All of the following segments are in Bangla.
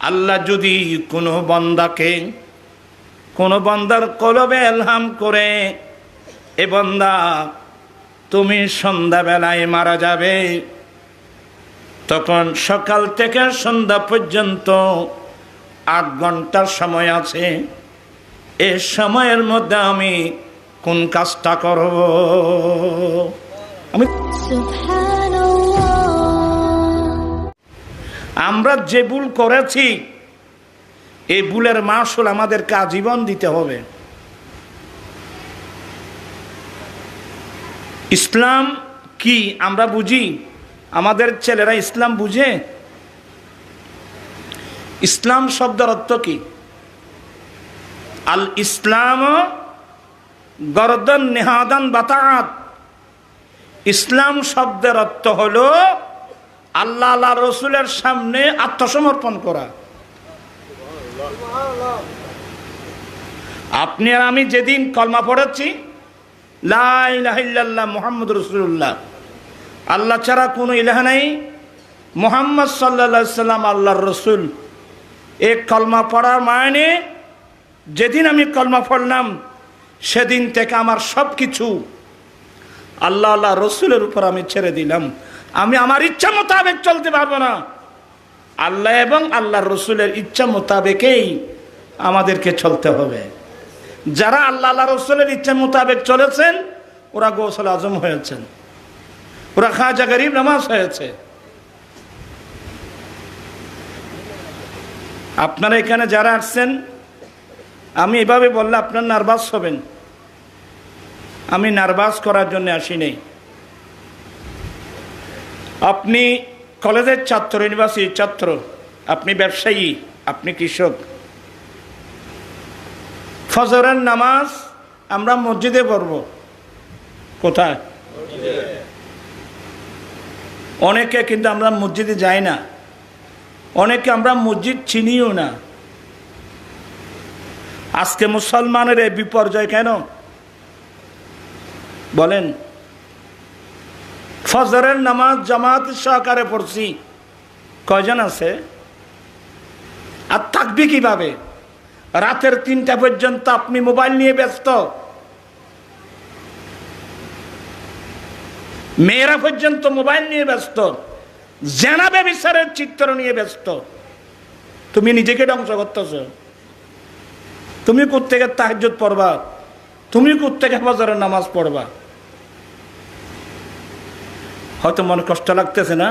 আল্লাহ যদি কোনো বন্দাকে, কোনো বন্দার কলবে এলহাম করে, এ বন্দা তুমি সন্ধ্যাবেলায় মারা যাবে। তখন সকাল থেকে সন্ধ্যা পর্যন্ত আট ঘণ্টার সময় আছে। এ সময়ের মধ্যে আমি কোন কাজটা করব? আমি আমরা যে ভুল করেছি, এই ভুলের মাসুল আমাদেরকে আজীবন দিতে হবে। ইসলাম কি আমরা বুঝি? আমাদের ছেলেরা ইসলাম বুঝে? ইসলাম শব্দের অর্থ কি? আল ইসলাম গরদন নেহাদান বাতাত। ইসলাম শব্দের অর্থ হলো আল্লাহ আল্লাহ রসুলের সামনে আত্মসমর্পণ করা। আপনি আর আমি যেদিন কলমা পড়াচ্ছি লাহ মোহাম্মদ রসুল্লাহ আল্লাহ ছাড়া কোনো ইলাহা নাই। মোহাম্মদ সাল্লা সাল্লাম আল্লাহর রসুল। এ কলমা পড়ার মানে যেদিন আমি কলমা পড়লাম, সেদিন থেকে আমার সব কিছু আল্লাহ আল্লাহ রসুলের উপর আমি ছেড়ে দিলাম। আমি আমার ইচ্ছা মোতাবেক চলতে পারব না। আল্লাহ এবং আল্লাহর রসুলের ইচ্ছা মোতাবেকেই আমাদেরকে চলতে হবে। যারা আল্লাহ আল্লাহ রসুলের ইচ্ছা মোতাবেক চলেছেন, ওরা গোসল আজম হয়েছেন। ওরা খাজা গরিব নামাজ হয়েছে। আপনারা এখানে যারা আসছেন, আমি এভাবে বললে আপনার নার্ভাস হবেন। আমি নার্ভাস করার জন্য আসি নেই আপনি কলেজের ছাত্র ইউনিভার্সিটির ছাত্র, আপনি ব্যবসায়ী, আপনি কৃষক। ফজরের নামাজ আমরা মসজিদে পড়ব। কোথায়? অনেকে কিন্তু আমরা মসজিদে যাই না। অনেকে আমরা মসজিদ চিনিও না। আজকে মুসলমানের এই বিপর্যয় কেন? বলেন। ফজরের নামাজ জামাত সহকারে পড়ছি। কয়জন আছে? আর থাকবি কীভাবে? রাতের তিনটা পর্যন্ত আপনি মোবাইল নিয়ে ব্যস্ত। মেয়েরা পর্যন্ত মোবাইল নিয়ে ব্যস্ত। জেনাবে বিচারের চিত্র নিয়ে ব্যস্ত। তুমি নিজেকে ধ্বংস করতেছ। তুমি কোথেকে তাহাজ্জুদ পড়বা? তুমি কোথেকে ফজরের নামাজ পড়বা? হয়তো মনে কষ্ট লাগতেছে না।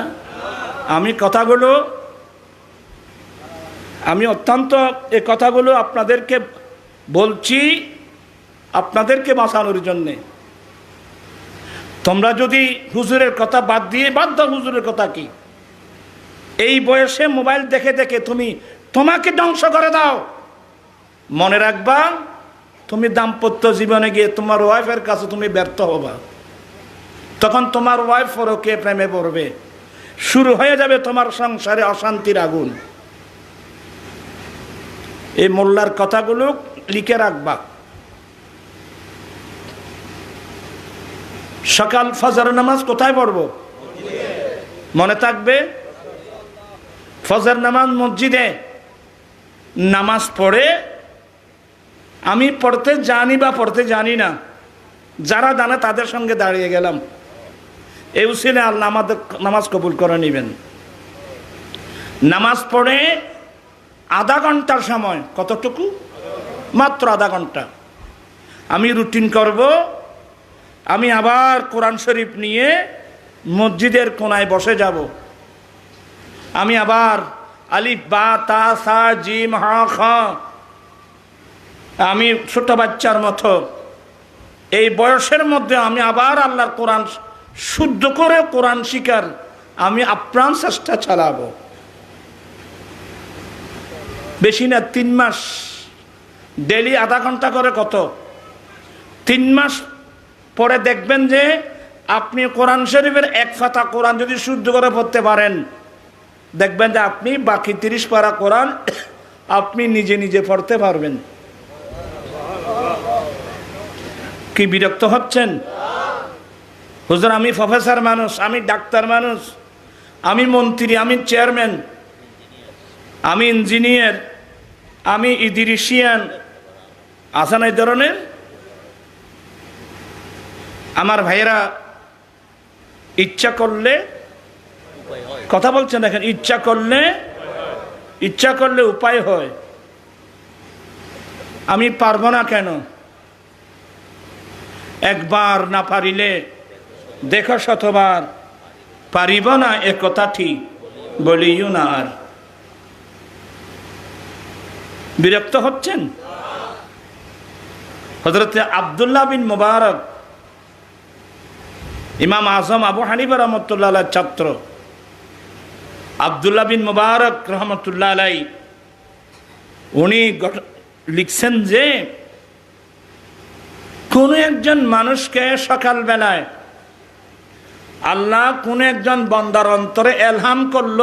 আমি কথাগুলো, আমি অত্যন্ত এই কথাগুলো আপনাদেরকে বলছি, আপনাদেরকে বাঁচানোর জন্যে। তোমরা যদি হুজুরের কথা বাদ দিয়ে বাদ দাও হুজুরের কথা কি? এই বয়সে মোবাইল দেখে দেখে তুমি তোমাকে ধ্বংস করে দাও। মনে রাখবা, তুমি দাম্পত্য জীবনে গিয়ে তোমার ওয়াইফের কাছে তুমি ব্যর্থ হবা। তখন তোমার ওয়াইফ ফরকে প্রেমে পড়বে। শুরু হয়ে যাবে তোমার সংসারে অশান্তির আগুন। এই মোল্লার কথাগুলো লিখে রাখবা। সকাল ফজর নামাজ কোথায় পড়ব? মনে থাকবে? ফজর নামাজ মসজিদে। নামাজ পড়ে আমি পড়তে জানি বা পড়তে জানি না। যারা জানে তাদের সঙ্গে দাঁড়িয়ে গেলাম। এই উসিলে আল্লাহ আমাদের নামাজ কবুল করে নেবেন। নামাজ পড়ে আধা ঘণ্টার সময়, কতটুকু? মাত্র আধা ঘণ্টা। আমি রুটিন করব, আমি আবার কোরআন শরীফ নিয়ে মসজিদের কোনায় বসে যাব। আমি আবার আলিফ, বা, তা, সা, জিম, হা, খ, আমি ছোট বাচ্চার মতো, এই বয়সের মধ্যে আমি আবার আল্লাহর কোরআন শুদ্ধ করে কোরআন শিকার আমি আপ্রাণ চেষ্টা চালাবো। বেশি না, তিন মাস। ডেলি আধা ঘণ্টা করে কত? তিন মাস পরে দেখবেন যে আপনি কোরআন শরীফের এক ফাতা কোরআন যদি শুদ্ধ করে পড়তে পারেন, দেখবেন যে আপনি বাকি তিরিশ পারা কোরআন আপনি নিজে নিজে পড়তে পারবেন। কি বিরক্ত হচ্ছেন? হুজুর, আমি প্রফেসর মানুষ, আমি ডাক্তার মানুষ, আমি মন্ত্রী, আমি চেয়ারম্যান, আমি ইঞ্জিনিয়ার, আমি ইদিরিশিয়ান, আছে না এই ধরনের? আমার ভাইয়েরা, ইচ্ছা করলে, কথা বলছেন দেখেন, ইচ্ছা করলে ইচ্ছা করলে উপায় হয়। আমি পারব না কেন? একবার না পারিলে দেখো শতবার, পারিব না এ কথাটি বলিও না আর। বিরক্ত হচ্ছেন? হজরত আবদুল্লাহ বিন মুবারক, ইমাম আজম আবু হানিফা রহমতুল্লাহ ছাত্র। আবদুল্লাহ বিন মুবারক রহমতুল্লাহ আলাই উনি লিখছেন যে, কোন একজন মানুষকে সকালবেলায় আল্লাহ কোন একজন বন্দার অন্তরে এলহাম করল,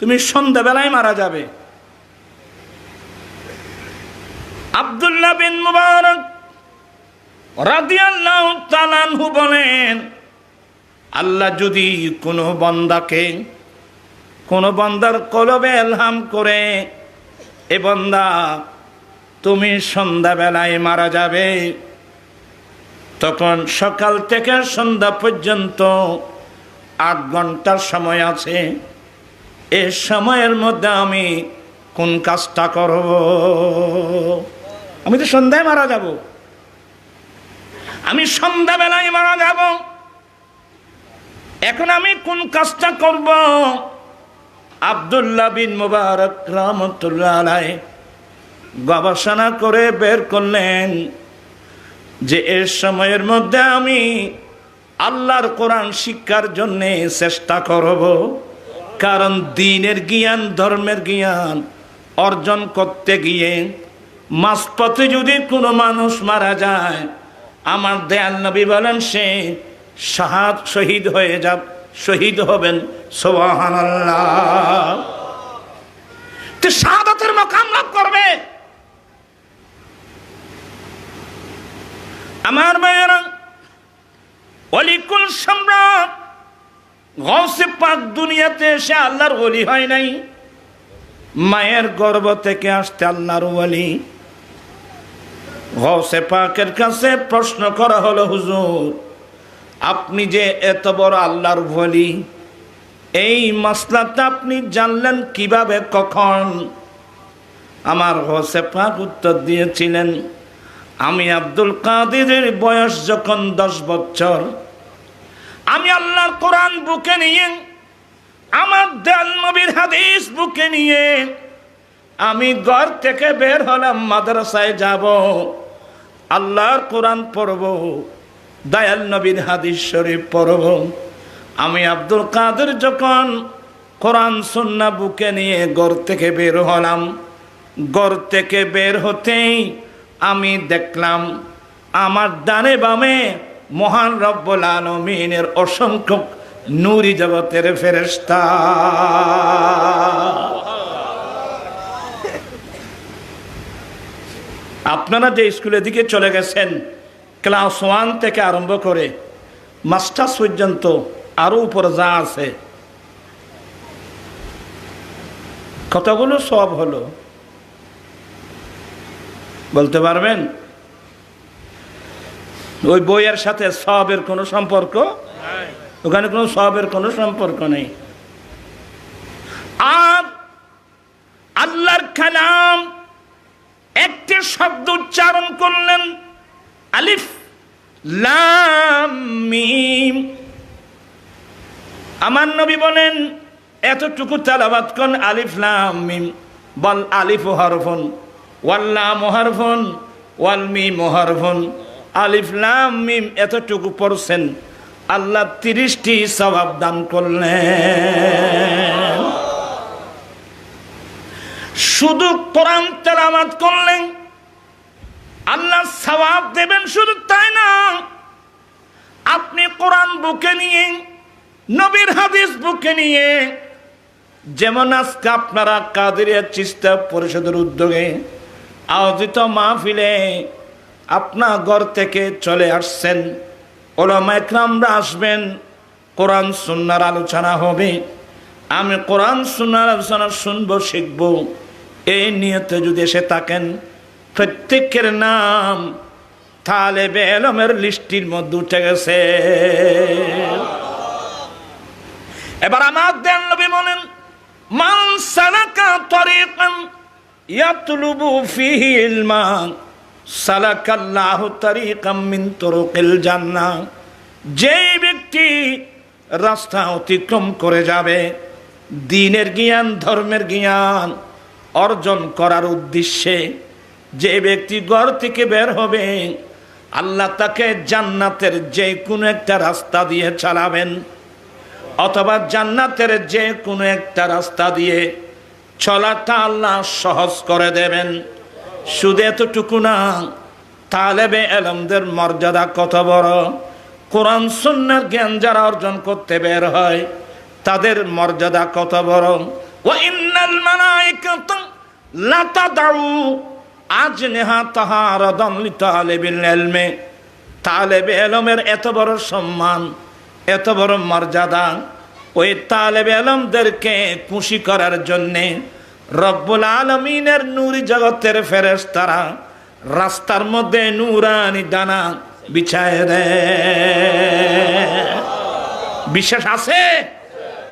তুমি সন্ধ্যাবেলায় মারা যাবে। আবদুল্লাহ বিন মুবারক রাদিয়াল্লাহু বলেন, আল্লাহ যদি কোনো বন্দাকে, কোনো বন্দার কলবে এলহাম করে, এ বন্দা তুমি সন্ধ্যাবেলায় মারা যাবে। তখন সকাল থেকে সন্ধ্যা পর্যন্ত আট ঘণ্টার সময় আছে। এ সময়ের মধ্যে আমি কোন কাজটা করব? আমি তো সন্ধ্যায় মারা যাব। আমি সন্ধ্যাবেলায় মারা যাব। এখন আমি কোন কাজটা করব? আবদুল্লাহ বিন মুবারক রহমতুল্লাহ গবেষণা করে বের করলেন। যে এর সময়ের মধ্যে আমি আল্লাহর কোরআন শিক্ষার জন্যে চেষ্টা করব। কারণ দিনের জ্ঞান, ধর্মের জ্ঞান অর্জন করতে গিয়ে মাঝপথে যদি কোনো মানুষ মারা যায়, আমার দেয়াল নবী বলেন, সে শাহাদ শহীদ হয়ে যাব শহীদ হবেন। সোহান শাহাদাতের মকাম লাভ করবে। আমার মায়েরা অলিকুল সম্রাট গৌসে পাক দুনিয়াতে এসে আল্লাহর ওলি হয় নাই। মায়ের গর্ভ থেকে আসতে আল্লাহর ওলি। গৌসে পাকের কাছে প্রশ্ন করা হলো, হুজুর, আপনি যে এত বড় আল্লাহর ওলি, এই মশলাটা আপনি জানলেন কীভাবে কখন? আমার হোসে পাক উত্তর দিয়েছিলেন আমি আব্দুল কাদিরের বয়স যখন দশ বছর, আমি আল্লাহর কোরআন বুকে নিয়ে, আমার দেয়াল নবীর হাদিস বুকে নিয়ে, আমি ঘর থেকে বের হলাম, মাদ্রাসায় যাব, আল্লাহর কোরআন পড়ব, দয়াল নবীর হাদিস শরীফ পড়ব। আমি আব্দুল কাদের যখন কোরআন সন্না বুকে নিয়ে ঘর থেকে বের হলাম, ঘর থেকে বের হতেই আমি দেখলাম আমার দানে বামে মহান রব্বুল আলমিনের অসংখ্য নুরি জগতের ফেরেস্তা আপনারা যে স্কুলের দিকে চলে গেছেন, ক্লাস ওয়ান থেকে আরম্ভ করে মাস্টার্স পর্যন্ত আরও উপর যা আছে, কতগুলো সব হলো? বলতে পারবেন? ওই বইয়ের সাথে সবের কোনো সম্পর্ক? ওখানে কোনো সবের কোনো সম্পর্ক নেই। আর আল্লাহর কালাম একটি শব্দ উচ্চারণ করলেন, আলিফ, লাম আমার নবী বলেন, এতটুকু তালাবাদ কোন আলিফ, লাম, মিম। বল আলিফ হরফন ওয়াল্লাম হরফন ওয়াল মিম হরফন আলিফ লাম মিম এতটুকু পড়ছেন, আল্লাহ তিরিশটি স্বভাব দান করলেন। শুধু কোরআন তেলামাত করলেন, আল্লাহ সওয়াব দেবেন শুধু তাই না? আপনি কোরআন বুকে নিয়ে, নবীর হাদিস বুকে নিয়ে, যেমন আজকে আপনারা কাদেরিয়া চিস্তা পরিষদের উদ্যোগে আয়োজিত মাহফিলে আপনার ঘর থেকে চলে আসছেন। ওলামা একরামরা আসবেন। কোরআন, সুন্নার আলোচনা হবে। আমি কোরআন, সুন্নার আলোচনা শুনব, শিখব। এই নিয়তে যদি এসে থাকেন, প্রত্যেকের নাম তাহলে বেলমের লিস্টির মধ্যে উঠে গেছে। এবার আমার দেন নবী বলেন, মান সালাকা তরিকান জান্নাহ। যেই ব্যক্তি রাস্তা অতিক্রম করে যাবে, দিনের জ্ঞান, ধর্মের জ্ঞান অর্জন করার উদ্দেশ্যে যে ব্যক্তি ঘর থেকে বের হবে, আল্লাহ তাকে জান্নাতের যে কোনো একটা রাস্তা দিয়ে চালাবেন, অথবা জান্নাতের যে কোনো একটা রাস্তা দিয়ে চলাটা আল্লাহ সহজ করে দেবেন। শুধু এতটুকু না, তালেবে এলমদের মর্যাদা কত বড়। কোরআন সন্ন্যার জ্ঞান যারা অর্জন করতে বের হয়, তাদের মর্যাদা কত বড়। ও মালাইকাতা লাতাদাউ আজনিহা তাহারাদান লিতালিবিল ইলমি। তালেবে এলমের এত বড় সম্মান, এত বড় মর্যাদা ওই তালেব আলমদেরকে খুশি করার জন্যে রব্বুল আলমিনের নূর জগতের ফেরেস তারা রাস্তার মধ্যে নূরানি দানা বিছায় দেয়। বিশ্বাস আছে?